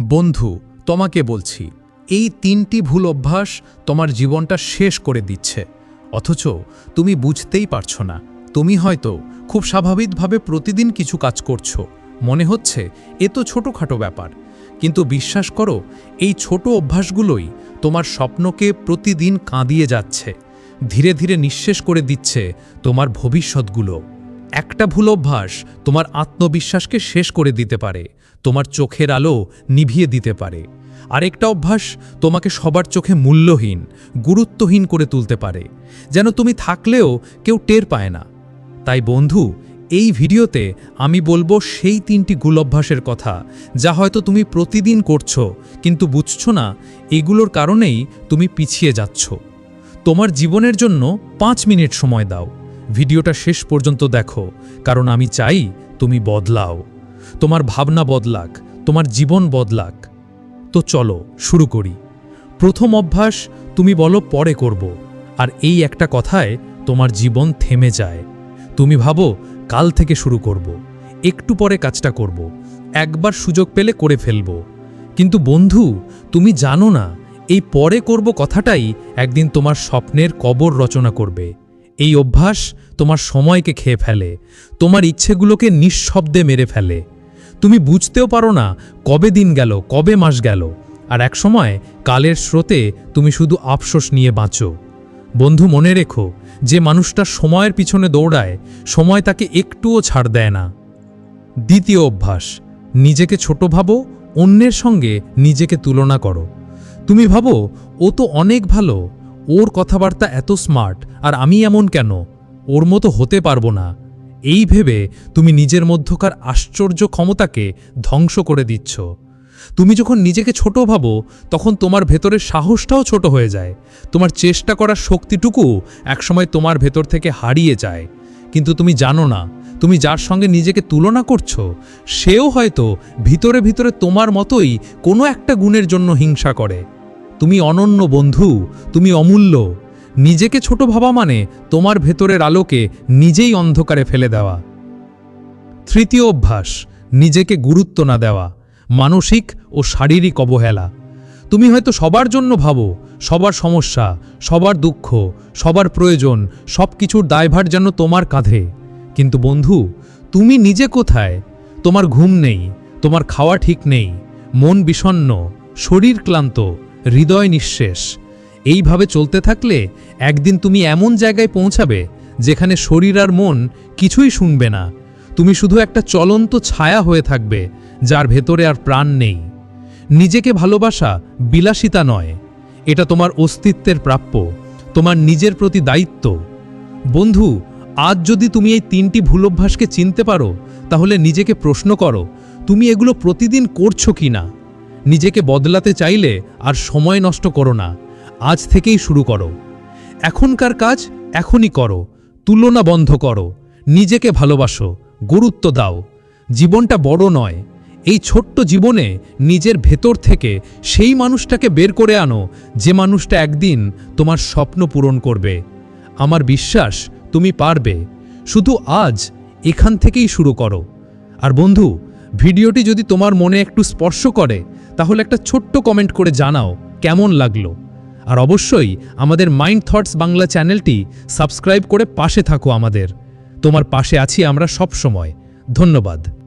বন্ধু, তোমাকে বলছি, এই তিনটি ভুল অভ্যাস তোমার জীবনটা শেষ করে দিচ্ছে। অথচ তুমি বুঝতেই পারছ না, তুমি হয়তো খুব স্বাভাবিকভাবে প্রতিদিন কিছু কাজ করছ। মনে হচ্ছে এ তো ছোটোখাটো ব্যাপার। কিন্তু বিশ্বাস করো, এই ছোট অভ্যাসগুলোই তোমার স্বপ্নকে প্রতিদিন কাঁদিয়ে যাচ্ছে। ধীরে ধীরে নিঃশেষ করে দিচ্ছে তোমার ভবিষ্যৎগুলো। একটা ভুল অভ্যাস তোমার আত্মবিশ্বাসকে শেষ করে দিতে পারে। তোমার চোখের আলো নিভিয়ে দিতে পারে। আরেকটা অভ্যাস তোমাকে সবার চোখে মূল্যহীন, গুরুত্বহীন করে তুলতে পারে। যেন তুমি থাকলেও কেউ টের পায় না। তাই বন্ধু, এই ভিডিওতে আমি বলব সেই তিনটি ভুল অভ্যাসের কথা, যা হয়তো তুমি প্রতিদিন করছ, কিন্তু বুঝছ না, এগুলোর কারণেই তুমি পিছিয়ে যাচ্ছ। তোমার জীবনের জন্য পাঁচ মিনিট সময় দাও। ভিডিওটা শেষ পর্যন্ত দেখো, কারণ আমি চাই তুমি বদলাও। তোমার ভাবনা বদলাক, তোমার জীবন বদলাক। তো চলো, শুরু করি। প্রথম অভ্যাস, তুমি বলো পরে করব, আর এই একটা কথায় তোমার জীবন থেমে যায়। তুমি ভাবো, কাল থেকে শুরু করব, একটু পরে কাজটা করব, একবার সুযোগ পেলে করে ফেলব। কিন্তু বন্ধু, তুমি জানো না, এই পরে করব কথাটাই একদিন তোমার স্বপ্নের কবর রচনা করবে। এই অভ্যাস তোমার সময়কে খেয়ে ফেলে, তোমার ইচ্ছেগুলোকে নিঃশব্দে মেরে ফেলে। তুমি বুঝতেও পারো না কবে দিন গেল, কবে মাস গেল, আর একসময় কালের স্রোতে তুমি শুধু আফসোস নিয়ে বাঁচো। বন্ধু, মনে রেখো, যে মানুষটা সময়ের পিছনে দৌড়ায়, সময় তাকে একটুও ছাড় দেয় না। দ্বিতীয় অভ্যাস, নিজেকে ছোট ভাবো, অন্যের সঙ্গে নিজেকে তুলনা করো। তুমি ভাবো, ও তো অনেক ভালো ওর কথাবার্তা এত স্মার্ট, আর আমি এমন কেন? ওর মতো হতে পারব না। এই ভেবে তুমি নিজের মধ্যকার আশ্চর্য ক্ষমতাকে ধ্বংস করে দিচ্ছ। তুমি যখন নিজেকে ছোট ভাবো, তখন তোমার ভেতরের সাহসটাও ছোট হয়ে যায়। তোমার চেষ্টা করার শক্তিটুকু একসময় তোমার ভেতর থেকে হারিয়ে যায়। কিন্তু তুমি জানো না, তুমি যার সঙ্গে নিজেকে তুলনা করছ, সেও হয়তো ভিতরে ভিতরে তোমার মতোই কোনো একটা গুণের জন্য হিংসা করে। তুমি অনন্য বন্ধু, তুমি অমূল্য। নিজেকে ছোট ভাবা মানে তোমার ভেতরের আলোকে নিজেই অন্ধকারে ফেলে দেওয়া। তৃতীয় অভ্যাস, নিজেকে গুরুত্ব না দেওয়া, মানসিক ও শারীরিক অবহেলা। তুমি হয়তো সবার জন্য ভাবো, সবার সমস্যা, সবার দুঃখ, সবার প্রয়োজন সব কিছুর দায়ভার যেন তোমার কাঁধে। কিন্তু বন্ধু, তুমি নিজে কোথায়? তোমার ঘুম নেই, তোমার খাওয়া ঠিক নেই, মন বিষণ্ণ শরীর ক্লান্ত হৃদয় নিঃশেষ। এইভাবে চলতে থাকলে একদিন তুমি এমন জায়গায় পৌঁছাবে যেখানে শরীর আর মন কিছুই শুনবে না। তুমি শুধু একটা চলন্ত ছায়া হয়ে থাকবে যার ভেতরে আর প্রাণ নেই। নিজেকে ভালোবাসা বিলাসিতা নয়। এটা তোমার অস্তিত্বের প্রাপ্য, তোমার নিজের প্রতি দায়িত্ব। বন্ধু, আজ যদি তুমি এই তিনটি ভুল অভ্যাসকে চিনতে পারো, তাহলে নিজেকে প্রশ্ন করো, তুমি এগুলো প্রতিদিন করছ কি না নিজেকে বদলাতে চাইলে আর সময় নষ্ট করো না। আজ থেকেই শুরু করো। এখনকার কাজ এখনই করো। তুলনা বন্ধ করো। নিজেকে ভালোবাসো। গুরুত্ব দাও। জীবনটা বড় নয়। এই ছোট্ট জীবনে নিজের ভেতর থেকে সেই মানুষটাকে বের করে আনো যে মানুষটা একদিন তোমার স্বপ্ন পূরণ করবে। আমার বিশ্বাস, তুমি পারবে। শুধু আজ এখান থেকেই শুরু করো। আর বন্ধু ভিডিওটি যদি তোমার মনে একটু স্পর্শ করে, তাহলে একটা ছোট্ট কমেন্ট করে জানাও, কেমন লাগল? আর অবশ্যই আমাদের মাইন্ড থটস বাংলা চ্যানেলটি সাবস্ক্রাইব করে পাশে থাকো আমাদের। তোমার পাশে আছি আমরা সব সময় ধন্যবাদ।